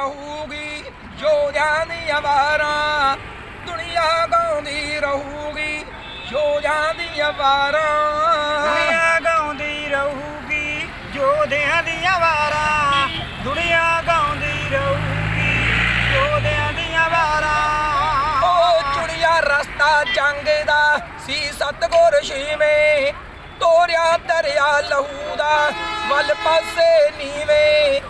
ਰਹੂਗੀ ਯੋਧਿਆਂ ਦੀਆਂ ਵਾਰਾਂ ਦੁਨੀਆ ਗਾਉਂਦੀ ਰਹੂਗੀ ਯੋਧਿਆਂ ਦੀਆਂ ਵਾਰਾਂ ਦੁਨੀਆ ਗਾਉਂਦੀ ਰਹੂਗੀ ਯੋਧਿਆਂ ਦੀਆਂ ਵਾਰਾਂ ਦੁਨੀਆ ਗਾਉਂਦੀ ਰਹੂਗੀ ਯੋਧਿਆਂ ਦੀਆਂ ਵਾਰਾਂ ਉਹ ਚੁੜੀਆ ਰਸਤਾ ਜੰਗ ਦਾ ਸੀ ਸਤਗੁਰ ਸ਼ੀਵੇਂ ਤੋਰਿਆ ਦਰਿਆ ਲਹੂ ਦਾ ਵੱਲ ਪਾਸੇ ਨੀਵੇਂ।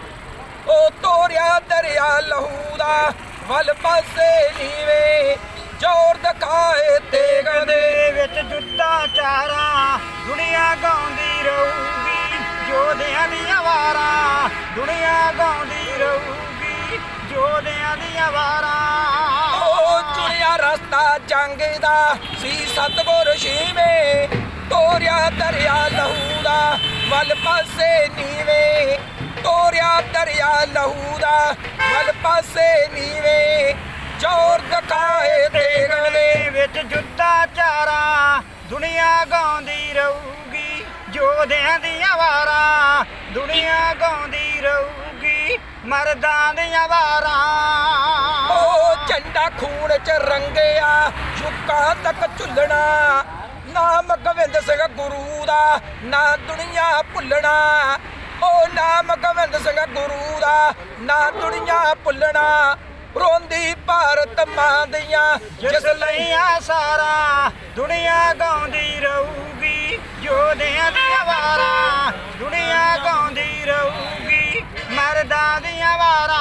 ਉਹ ਤੋਰਿਆ ਦਰਿਆ ਲਹੂ ਦਾ ਵੱਲ ਪਾਸੇ ਨੀਵੇਂ ਜ਼ੋਰ ਦਿਖਾਏ ਤੇਗ ਦੇ। ਦੇ ਵਿੱਚ ਜੁੱਦਾ ਚਾਰਾਂ ਦੁਨੀਆ ਗਾਉਂਦੀ ਰਹੂਗੀ ਯੋਧਿਆਂ ਦੀਆਂ ਵਾਰਾਂ। ਦੁਨੀਆ ਗਾਉਂਦੀ ਰਹੂਗੀ ਯੋਧਿਆਂ ਦੀਆਂ ਵਾਰਾਂ। ਉਹ ਚੁਣਿਆ ਰਸਤਾ ਜੰਗ ਦਾ ਸੀ ਸਤਗੁਰ ਸ਼ੀਵੇਂ ਤੋਰਿਆ ਦਰਿਆ ਲਹੂ ਦਾ ਵੱਲ ਪਾਸੇ ਨੀਵੇਂ ਤੋਰਿਆ ਦਰਿਆ ਲਹੂ ਦਾ ਵੱਲ ਪਾਸੇ ਨੀਵੇਂ ਜ਼ੋਰ ਦਿਖਾਏ ਤੇਗ ਦੇ ਵਿੱਚ ਜੁੱਦਾ ਚਾਰਾਂ ਦੁਨੀਆ ਗਾਉਂਦੀ ਰਹੂਗੀ ਯੋਧਿਆਂ ਦੀਆਂ ਵਾਰਾਂ। ਦੁਨੀਆ ਗਾਉਂਦੀ ਰਹੂਗੀ ਮਰਦਾਂ ਦੀਆਂ ਵਾਰਾਂ। ਉਹ ਝੰਡਾ ਖੂਨ ਚ ਰੰਗਿਆ ਯੁੱਕਾਂ ਤੱਕ ਝੁੱਲਣਾ। ਨਾਮ ਗੋਬਿੰਦ ਸਿੰਘ ਗੁਰੂ ਦਾ ਨਾ ਦੁਨੀਆ ਭੁੱਲਣਾ। ਉਹ ਨਾਮ ਗੋਬਿੰਦ ਸਿੰਘ ਗੁਰੂ ਦਾ, ਨਾ ਦੁਨੀਆ ਭੁੱਲਣਾ। ਰੋਂਦੀ ਭਾਰਤ ਮਾਂ ਦੀਆਂ, ਜਿਸ ਲਈ ਆ ਸਾਰਾ ਦੁਨੀਆ ਗਾਉਂਦੀ ਰਹੂਗੀ, ਯੋਧਿਆਂ ਦੀਆਂ ਵਾਰਾਂ। ਦੁਨੀਆ ਗਾਉਂਦੀ ਰਹੂਗੀ, ਮਰਦਾਂ ਦੀਆਂ ਵਾਰਾਂ।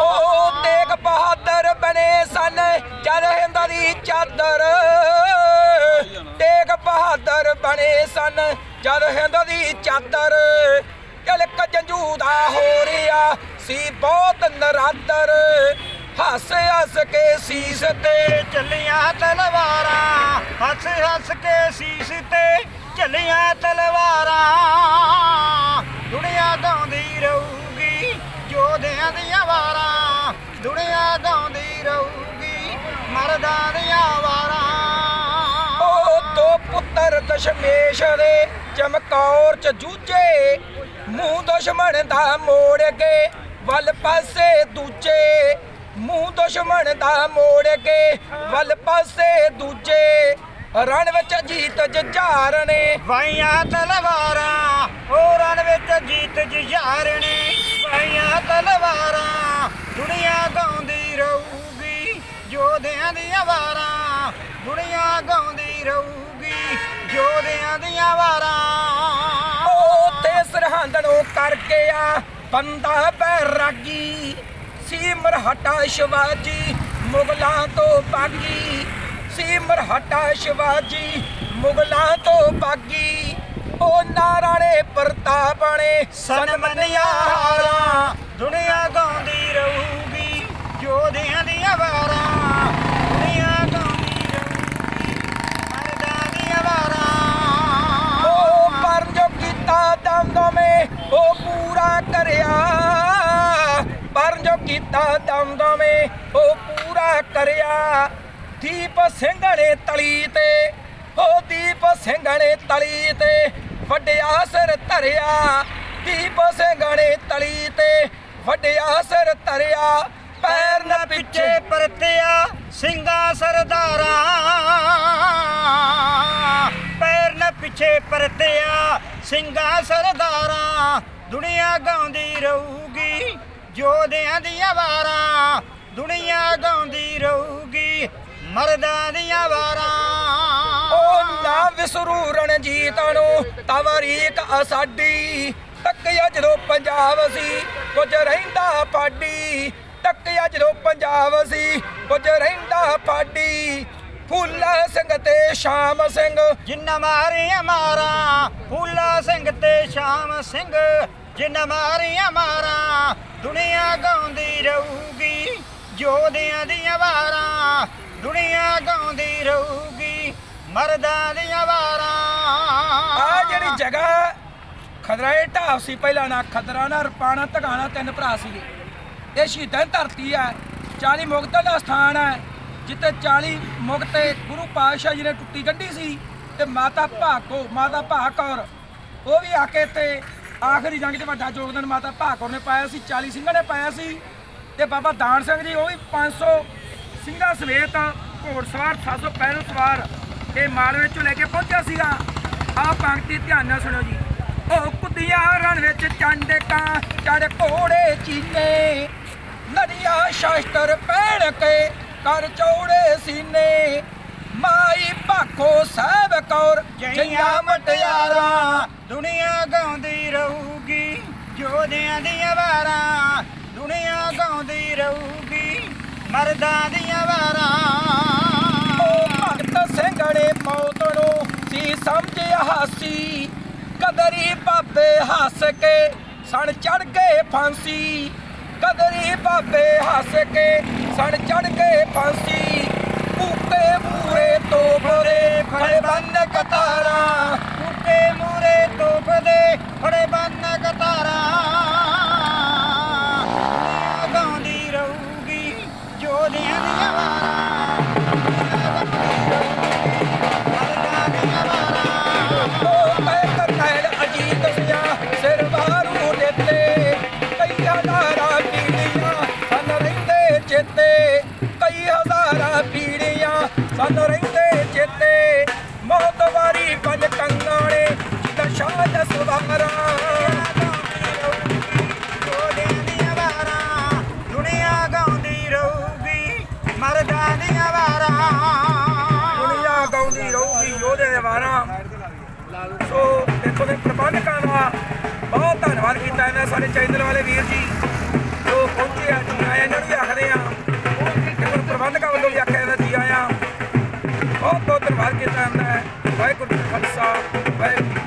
ਉਹ ਤੇਗ ਬਹਾਦਰ ਬਣੇ ਸਨ ਜਦ ਹਿੰਦ ਦੀ ਚਾਦਰ। ਤੇਗ ਬਹਾਦਰ ਬਣੇ ਸਨ ਜਦ ਹਿੰਦ ਦੀ ਚਾਦਰ ਤਿਲਕ ਜੰਜੂ ਦਾ ਹੋ ਰਿਹਾ ਸੀ ਬਹੁਤ ਨਰਾਦਰ। ਹੱਸ ਹੱਸ ਕੇ ਸੀਸ ਤੇ ਤੇ ਚੱਲੀਆਂ ਤਲਵਾਰਾਂ, ਹੱਸ ਹੱਸ ਕੇ ਸੀਸ ਤੇ ਚੱਲੀਆਂ ਤਲਵਾਰਾਂ। ਦਸ਼ਮੇਸ਼ ਦੇ ਚਮਕੌਰ ਚ ਜੂਝੇ। ਮੂੰਹ ਦੁਸ਼ਮਣ ਦਾ ਮੋੜ ਕੇ ਵੱਲ ਪਾਸੇ ਦੂਜੇ। ਮੂੰਹ ਦੁਸ਼ਮਣ ਦਾ ਮੋੜ ਕੇ ਵੱਲ ਪਾਸੇ ਦੂਜੇ। ਰਣ ਵਿੱਚ ਜੀਤ ਜੁਝਾਰ ਨੇ। ਵਾਈਆਂ ਤਲਵਾਰਾਂ ਰਣ ਵਿੱਚ ਜੀਤ ਜੁਝਾਰਨੇ ਵਾਈਆਂ ਤਲਵਾਰਾਂ, ਦੁਨੀਆ ਗਾਉਂਦੀ ਰਹੂਗੀ ਯੋਧਿਆਂ ਦੀਆਂ ਵਾਰਾਂ। ਦੁਨੀਆ ਗਾਉਂਦੀ ਰਹੂ ਯੋਧਿਆਂ ਦੀਆਂ ਵਾਰਾਂ। ਉੱਥੇ ਸਰਹੰਦ ਨੂੰ ਕਰਕੇ ਆ ਬੰਦਾ ਬੈਰਾਗੀ। ਸੀ ਮਰਹਟਾ ਸ਼ਿਵਾਜੀ ਮੁਗਲਾਂ ਤੋਂ ਬਾਗੀ ਸੀ ਮਰਹਟਾ ਸ਼ਿਵਾਜੀ ਮੁਗਲਾਂ ਤੋਂ ਬਾਗੀ ਉਹ ਨਾਰਾਣੇ ਪ੍ਰਤਾਪ ਨੇ ਸਨ ਮੰਨਿਆ ਹਾਰਾਂ ਦੁਨੀਆ ਕਰਿਆ। ਪਰ ਜੋ ਕੀਤਾ ਦਮਦਮੇ ਉਹ ਪੂਰਾ ਕਰਿਆ। ਦੀਪ ਸਿੰਘ ਤਲੀ ਤੇ, ਉਹ ਦੀਪ ਸਿੰਘ ਨੇ ਤਲੀ ਤੇ, ਵੱਡਿਆ ਸਿਰ ਧਰਿਆ। ਦੀਪ ਸਿੰਘ ਤਲੀ ਤੇ, ਵੱਡਿਆ ਸਿਰ ਧਰਿਆ। ਪੈਰ ਨਾ ਪਿੱਛੇ ਪਰਤਿਆ, ਸਿੰਘਾਂ ਸਰਦਾਰਾਂ। ਪੈਰ ਨਾ ਪਿੱਛੇ ਪਰਤਿਆ, ਸਿੰਘਾਂ ਸਰਦਾਰਾਂ। ਦੁਨੀਆ ਗਾਉਂਦੀ ਰਹੂਗੀ ਯੋਧਿਆਂ ਦੀਆਂ ਵਾਰਾਂ ਦੁਨੀਆ ਗਾਉਂਦੀ ਰਹੂਗੀ ਮਰਦਾਂ ਦੀਆਂ ਵਾਰਾਂ। ਉਹ ਨਾ ਵਿਸਰੂ ਰਣਜੀਤ ਨੂੰ ਤਵਰੀਕ ਅਸਾਡੀ ਤੱਕਿਆ ਜਦੋਂ ਪੰਜਾਬ ਸੀ ਕੁਝ ਰਹਿੰਦਾ ਪਾਡੀ ਤੱਕਿਆ ਜਦੋਂ ਪੰਜਾਬ ਸੀ ਕੁਝ ਰਹਿੰਦਾ ਪਾਡੀ। ਫੁੱਲਾ ਸਿੰਘ ਤੇ ਸ਼ਾਮ ਸਿੰਘ। ਜਿੰਨਾ ਮਾਰੀਆਂ ਮਾਰਾਂ ਫੂਲਾ ਸਿੰਘ ਤੇ ਸ਼ਾਮ ਸਿੰਘ। ਜਿੰਨਾ ਮਾਰੀਆਂ ਮਾਰਾਂ, ਦੁਨੀਆ ਗਾਉਂਦੀ ਰਹੂਗੀ ਯੋਧਿਆਂ ਦੀਆਂ ਵਾਰਾਂ, ਦੁਨੀਆ ਗਾਉਂਦੀ ਰਹੂਗੀ, ਮਰਦਾਂ ਦੀਆਂ ਵਾਰਾਂ। ਆ ਜਿਹੜੀ ਜਗ੍ਹਾ ਖਦਰਾਏ ਢਾਬ ਸੀ ਪਹਿਲਾਂ ਨਾ, ਖਦਰਾ ਨਾ, ਰਪਾਣਾ, ਧਗਾਣਾ, ਤਿੰਨ ਭਰਾ ਸੀਗੇ। ਇਹ ਸ਼ਹੀਦਾਂ ਦੀ ਧਰਤੀ ਹੈ 40 ਮੁਕਤਾਂ ਦਾ ਸਥਾਨ ਹੈ, ਜਿੱਥੇ 40 ਮੁਕਤੇ ਗੁਰੂ ਪਾਤਸ਼ਾਹ ਜੀ ਨੇ ਟੁੱਟੀ ਕੱਢੀ ਸੀ, ਤੇ ਮਾਤਾ ਭਾਗੋ, ਮਾਤਾ ਭਾਗ ਕੌਰ ਉਹ ਵੀ ਆ ਕੇ ਤੇ ਆਖਰੀ ਜੰਗ 'ਚ ਵੱਡਾ ਯੋਗਦਾਨ ਮਾਤਾ ਭਾਕੁਰ ਨੇ ਪਾਇਆ ਸੀ 40 ਸਿੰਘਾਂ ਨੇ ਪਾਇਆ ਸੀ ਤੇ ਬਾਬਾ ਦਾਨ ਸਿੰਘ ਜੀ ਉਹ ਵੀ 500 ਸਿੰਘਾਂ ਸਮੇਤ ਘੋੜਸਵਾਰ 700 ਪੈਦਲ ਸਵਾਰ ਇਹ ਮਾਲਵੇ ਚੋਂ ਲੈ ਕੇ ਪਹੁੰਚਿਆ ਸੀਗਾ। ਆਹ ਪੰਕਤੀ ਧਿਆਨ ਨਾਲ ਸੁਣੋ ਜੀ। ਉਹ ਕੁੱਦੀਆਂ ਰਣ ਵਿੱਚ ਚੰਡਕਾਂ ਚੜ ਘੋੜੇ ਚੀਨੇ ਲੜਿਆ ਸ਼ਾਸਤਰ ਪਹਿਣ ਕੇ ਕਰ ਚੌੜੇ ਸੀਨੇ। ਮਾਈ ਭਾਖੋ ਸਾਹਿਬ ਕੌਰ ਜਈਆਂ ਮਟਿਆਰਾਂ ਦੁਨੀਆ ਜੋਧਿਆਂ ਦੀਆਂ ਵਾਰਾਂ, ਦੁਨੀਆ ਗਾਉਂਦੀ ਰਹੂਗੀ ਮਰਦਾਂ ਦੀਆਂ ਵਾਰਾਂ। ਉਹ ਭਗਤ ਸਿੰਘੜੇ ਮੌਤ ਸੀ ਸਮਝਿਆ ਹਾਸੀ, ਕਦਰੀ ਬਾਬੇ ਹੱਸ ਕੇ ਸਣ ਚੜ ਗਏ ਫਾਂਸੀ। ਕਦਰੀ ਬਾਬੇ ਹੱਸ ਕੇ ਸਣ ਚੜ ਗਏ ਫਾਂਸੀ ਭੂਤੇ ਪੂਰੇ ਤੋਪਰੇ ਕਈ ਹਜ਼ਾਰਾਂ ਪੀੜੀਆਂ ਸਨ ਰਹਿੰਦੇ ਚੇਤੇ। ਮੌਤ ਵਾਰੀ ਪੰਜ ਦਸਵਾਰਾਂ ਦੁਨੀਆ ਗਾਉਂਦੀ ਰਹੂਗੀ ਮਰਦਾਂ ਦੁਨੀਆ ਗਾਉਂਦੀ ਰਹੂਗੀ ਯੋਧੇ ਵਾਰਾਂ। ਸੋ ਦੇਖੋ ਦੇ ਪ੍ਰਬੰਧਕਾਂ ਦਾ ਬਹੁਤ ਧੰਨਵਾਦ ਕੀਤਾ ਇਹਨਾਂ ਸਾਡੇ ਚੈਨਲ ਵਾਲੇ ਵੀਰ ਜੀ ਜੋ ਪਹੁੰਚੇ ਆ ਜੀ ਆਏ ਇਹਨਾਂ ਨੂੰ ਆਖਦੇ ਆ। ਪ੍ਰਬੰਧਕਾਂ ਵੱਲੋਂ ਵੀ ਆਖਿਆ ਜਾਂਦਾ ਜੀ ਆਇਆਂ। ਬਹੁਤ ਬਹੁਤ ਧੰਨਵਾਦ ਕੀਤਾ ਜਾਂਦਾ ਹੈ। ਵਾਹਿਗੁਰੂ ਜੀ ਖਾਲਸਾ, ਵਾਹਿਗੁਰੂ